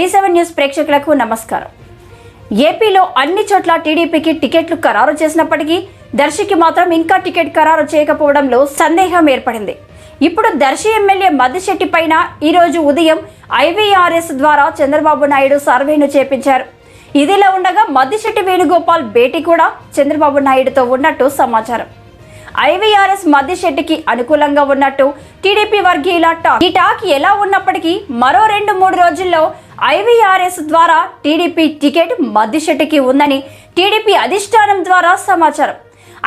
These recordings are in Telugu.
డి సెవెన్ న్యూస్ ప్రేక్షకులకు నమస్కారం. ఏపీలో అన్ని చోట్ల టీడీపీకి టికెట్లు ఖరారు చేసినప్పటికీ దర్శికి మాత్రం ఇంకా టికెట్ ఖరారు చేయకపోవడంలో సందేహం ఏర్పడింది. ఇప్పుడు దర్శి ఎమ్మెల్యే మద్దిశెట్టి పైన ఈరోజు ఉదయం ఐవీఆర్ఎస్ ద్వారా చంద్రబాబు నాయుడు సర్వేను చేపించారు. ఇదిలా ఉండగా మద్దిశెట్టి వేణుగోపాల్ భేటీ కూడా చంద్రబాబు నాయుడుతో ఉన్నట్టు సమాచారం. ఐవీఆర్ఎస్ మద్దిశెట్టికి అనుకూలంగా ఉన్నట్టు టీడీపీ వర్గీయుల టాక్. ఈ టాక్ ఎలా ఉన్నప్పటికీ మరో రెండు మూడు రోజుల్లో ఐవీఆర్ఎస్ ద్వారా టీడీపీ టికెట్ మద్దిశెట్టికి ఉందని టీడీపీ అధిష్టానం ద్వారా సమాచారం.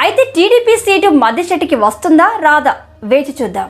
అయితే టీడీపీ సీటు మద్దిశెట్టికి వస్తుందా రాదా? వేచి చూద్దాం.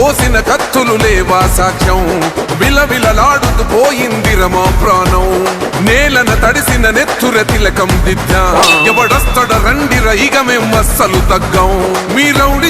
కోసిన కత్తులు లేవా సాక్ష్యం? విలవిలలాడుతూ పోయింది రమా ప్రాణం. నేలన తడిసిన నెత్తుర తిలకం దిద్దా. ఎవడొస్తడ రండిర రండి మేం అస్సలు తగ్గం. మీ రౌడి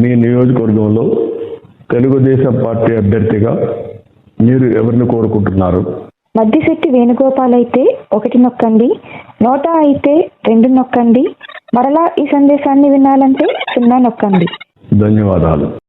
మీ నియోజకవర్గంలో తెలుగుదేశం పార్టీ అభ్యర్థిగా మీరు ఎవరిని కోరుకుంటున్నారు? మద్దిశెట్టి వేణుగోపాల్ అయితే ఒకటి నొక్కండి నోటా అయితే రెండు నొక్కండి మరలా ఈ సందేశాన్ని వినాలంటే సున్నా నొక్కండి. ధన్యవాదాలు.